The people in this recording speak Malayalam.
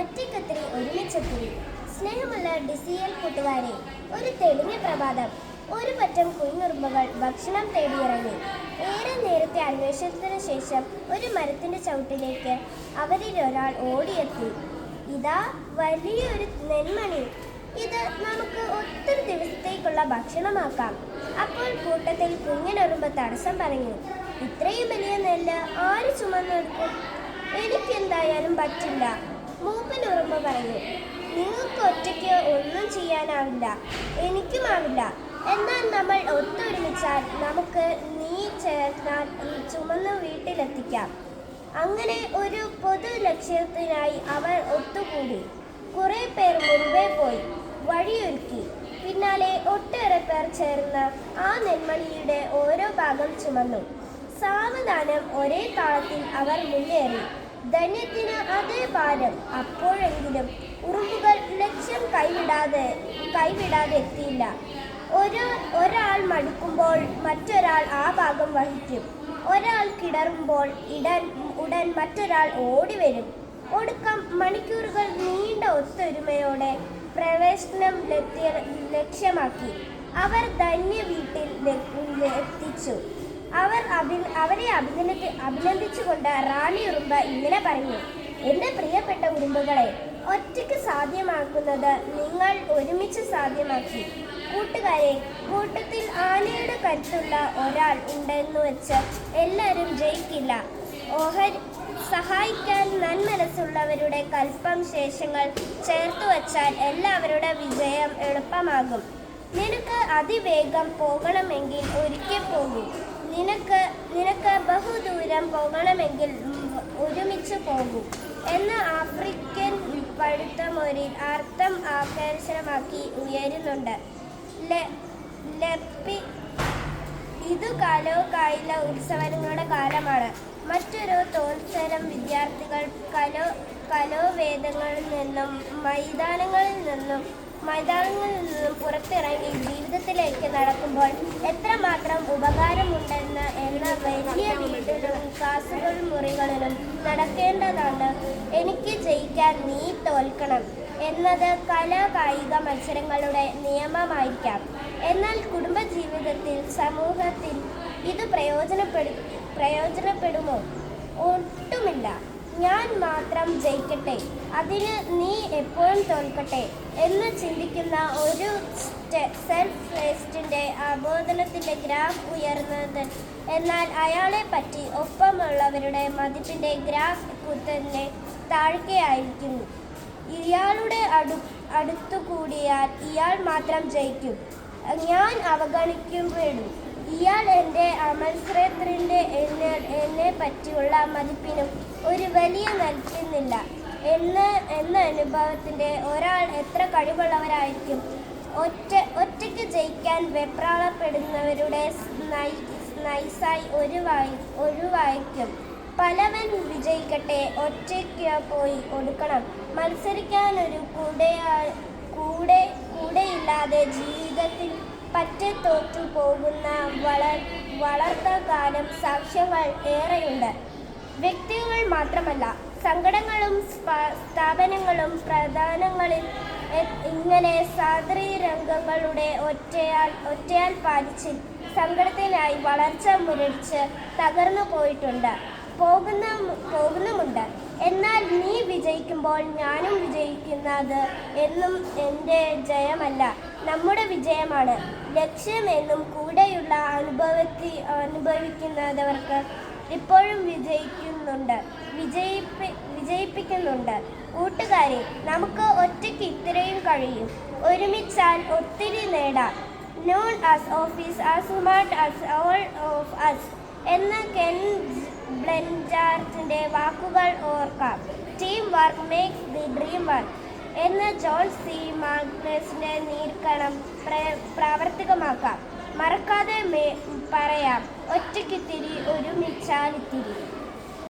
ഒറ്റയ്ക്കൊത്തിരി ഒരുമിച്ചെത്തിരി സ്നേഹമുള്ള ഡിസിയൽ കൂട്ടുകാരെ ഒരു തെളിഞ്ഞ പ്രഭാതം ഒരു പറ്റം കുഞ്ഞുറുമ്പുകൾ ഭക്ഷണം തേടിയിറങ്ങി. ഏറെ നേരത്തെ അന്വേഷണത്തിന് ശേഷം ഒരു മരത്തിന്റെ ചവിട്ടിലേക്ക് അവരിൽ ഒരാൾ ഓടിയെത്തി. ഇതാ വലിയൊരു നെന്മണി. ഇത് നമുക്ക് ഒത്തിരി ദിവസത്തേക്കുള്ള ഭക്ഷണമാക്കാം. അപ്പോൾ കൂട്ടത്തിൽ കുഞ്ഞിനുറുമ്പ് തടസ്സം പറഞ്ഞു ഇത്രയും വലിയ നെല്ല് ആര് ചുമന്നെടുക്കും എനിക്കെന്തായാലും പറ്റില്ല. മൂപ്പൻ ഉറുമ്പ് പറഞ്ഞു നിങ്ങൾക്ക് ഒറ്റയ്ക്ക് ഒന്നും ചെയ്യാനാവില്ല എനിക്കുമാവില്ല എന്നാൽ നമ്മൾ ഒത്തൊരുമിച്ചാൽ നമുക്ക് നീ ചേർന്നാൽ ഈ ചുമന്ന് വീട്ടിലെത്തിക്കാം. അങ്ങനെ ഒരു പൊതു ലക്ഷ്യത്തിനായി അവർ ഒത്തുകൂടി. കുറെ പേർ മുൻപേ പോയി വഴിയൊരുക്കി. പിന്നാലെ ഒട്ടേറെ പേർ ചേർന്ന് ആ നെന്മണിയുടെ ഓരോ ഭാഗം ചുമന്നു. സാവധാനം ഒരേ താളത്തിൽ അവർ മുന്നേറി. ധന്യത്തിന് അതേ ഭാരം. അപ്പോഴെങ്കിലും ഉറുമ്പുകൾ ലക്ഷ്യം കൈവിടാതെ കൈവിടാതെ എത്തിയില്ല. ഒരു ഒരാൾ മടുക്കുമ്പോൾ മറ്റൊരാൾ ആ ഭാഗം വഹിക്കും. ഒരാൾ കിടറുമ്പോൾ ഇടൻ ഉടൻ മറ്റൊരാൾ ഓടി വരും. ഒടുക്കം മണിക്കൂറുകൾ നീണ്ട ഒത്തൊരുമയോടെ പ്രവേശനം ലക്ഷ്യ ലക്ഷ്യമാക്കി. അവർ ധന്യ വീട്ടിൽ എത്തിച്ചു. അവർ അഭി അവരെ അഭിനന്ദി അഭിനന്ദിച്ചുകൊണ്ട് റാണി ഉറുമ്പ ഇങ്ങനെ പറഞ്ഞു എന്റെ പ്രിയപ്പെട്ട ഉറുമ്പുകളെ ഒറ്റയ്ക്ക് സാധ്യമാക്കുന്നത് നിങ്ങൾ ഒരുമിച്ച് സാധ്യമാക്കി. കൂട്ടുകാരെ കൂട്ടത്തിൽ ആനയുടെ കരുത്തുള്ള ഒരാൾ ഉണ്ടെന്ന് വെച്ച് എല്ലാവരും ജയിക്കില്ല. ഓഹരി സഹായിക്കാൻ നന്മനസ്സുള്ളവരുടെ കൽപ്പം ശേഷങ്ങൾ ചേർത്ത് വച്ചാൽ എല്ലാവരുടെ വിജയം എളുപ്പമാകും. നിനക്ക് അതിവേഗം പോകണമെങ്കിൽ ഒരിക്കൽ പോകൂ. നിനക്ക് നിനക്ക് ബഹുദൂരം പോകണമെങ്കിൽ ഒരുമിച്ച് പോകൂ. എന്ന ആഫ്രിക്കൻ പഴുത്തമൊരിൽ അർത്ഥം ആകർഷണമാക്കി ഉയരുന്നുണ്ട്. ലപ്പി ഇത് കാലോ കായില ഉത്സവങ്ങളുടെ കാലമാണ്. മറ്റൊരു തോൽസരം വിദ്യാർത്ഥികൾ കലോ കലോവേദങ്ങളിൽ നിന്നും മൈതാനങ്ങളിൽ നിന്നും മൈതാനങ്ങളിൽ നിന്നും പുറത്തിറങ്ങി ജീവിതത്തിലേക്ക് നടക്കുമ്പോൾ എത്രമാത്രം ഉപകാരമുണ്ടെന്ന് എന്ന വലിയ വീട്ടിലും ക്ലാസുകൾ മുറികളിലും നടക്കേണ്ടതാണ്. എനിക്ക് ജയിക്കാൻ നീ തോൽക്കണം എന്നത് കലാ കായിക മത്സരങ്ങളുടെ നിയമമായിരിക്കാം. എന്നാൽ കുടുംബജീവിതത്തിൽ സമൂഹത്തിൽ ഇത് പ്രയോജനപ്പെടു പ്രയോജനപ്പെടുമോ? ഒട്ടുമില്ല. ഞാൻ മാത്രം ജയിക്കട്ടെ. അതിന് നീ എപ്പോഴും തോൽക്കട്ടെ എന്ന് ചിന്തിക്കുന്ന ഒരു സെൽഫ് റേസ്റ്റിന്റെ ആബോധനത്തിന്റെ ഗ്രാഫ് ഉയർന്നത്. എന്നാൽ അയാളെ പറ്റി ഒപ്പമുള്ളവരുടെ മതിപ്പിന്റെ ഗ്രാഫ് കുത്തന്നെ താഴ്കയായിരിക്കുന്നു ഇയാളുടെ അടു അടുത്തു കൂടിയാൽ ഇയാൾ മാത്രം ജയിക്കും. ഞാൻ അവഗണിക്കപ്പെടും ഇയാൾ എന്റെ അമത്സരത്തിന്റെ എന്നെ എന്നെ പറ്റിയുള്ള മതിപ്പിനും ഒരു വലിയ നൽകുന്നില്ല എന്ന് എന്ന അനുഭവത്തിന്റെ ഒരാൾ എത്ര കഴിവുള്ളവരായിരിക്കും? ഒറ്റ ഒറ്റയ്ക്ക് ജയിക്കാൻ വെപ്രാളപ്പെടുന്നവരുടെ നൈസായി ഒഴിവായി ഒഴിവായിരിക്കും. പലവൻ വിജയിക്കട്ടെ ഒറ്റയ്ക്ക് പോയി ഒടുക്കണം. മത്സരിക്കാൻ ഒരു കൂടെ കൂടെ കൂടെയില്ലാതെ ജീവിതത്തിൽ പറ്റെ തോറ്റു പോകുന്ന വളർ വളർത്ത കാലം സാക്ഷ്യങ്ങൾ ഏറെയുണ്ട്. വ്യക്തികൾ മാത്രമല്ല സംഘടനകളും സ്ഥാപനങ്ങളും പ്രധാനങ്ങളിൽ ഇങ്ങനെ ഇങ്ങനെ സാദരീരംഗങ്ങളുടെ ഒറ്റയാൽ ഒറ്റയാൽ പാലിച്ച് സങ്കടത്തിനായി വളർച്ച മുരടിച്ച് തകർന്നു പോയിട്ടുണ്ട്. പോകുന്ന പോകുന്നുമുണ്ട്. എന്നാൽ നീ വിജയിക്കുമ്പോൾ ഞാനും വിജയിക്കുന്നത് എന്നും എന്റെ ജയമല്ല. നമ്മുടെ വിജയമാണ്. ലക്ഷ്യമെന്നും കൂടെയുള്ള അനുഭവത്തി അനുഭവിക്കുന്നവർക്ക് ഇപ്പോഴും വിജയിക്കുന്നുണ്ട്. വിജയിപ്പി വിജയിപ്പിക്കുന്നുണ്ട്. കൂട്ടുകാരെ നമുക്ക് ഒറ്റയ്ക്ക് ഇത്രയും കഴിയും. ഒരുമിച്ചാൽ ഒത്തിരി നേടാം. None as office as smart as all of us എന്ന കെൻ ബ്ലെൻജാർജിന്റെ വാക്കുകൾ ഓർക്കാം. Team work makes the dream work എന്ന ജോൺ സി മാഗ്നസിന്റെ നീർക്കണം പ്ര- പ്രാവർത്തികമാക്കാം. മറക്കാതെ പറയാം. ഒറ്റയ്ക്കിത്തിരി ഒരുമിച്ചാലിത്തിരി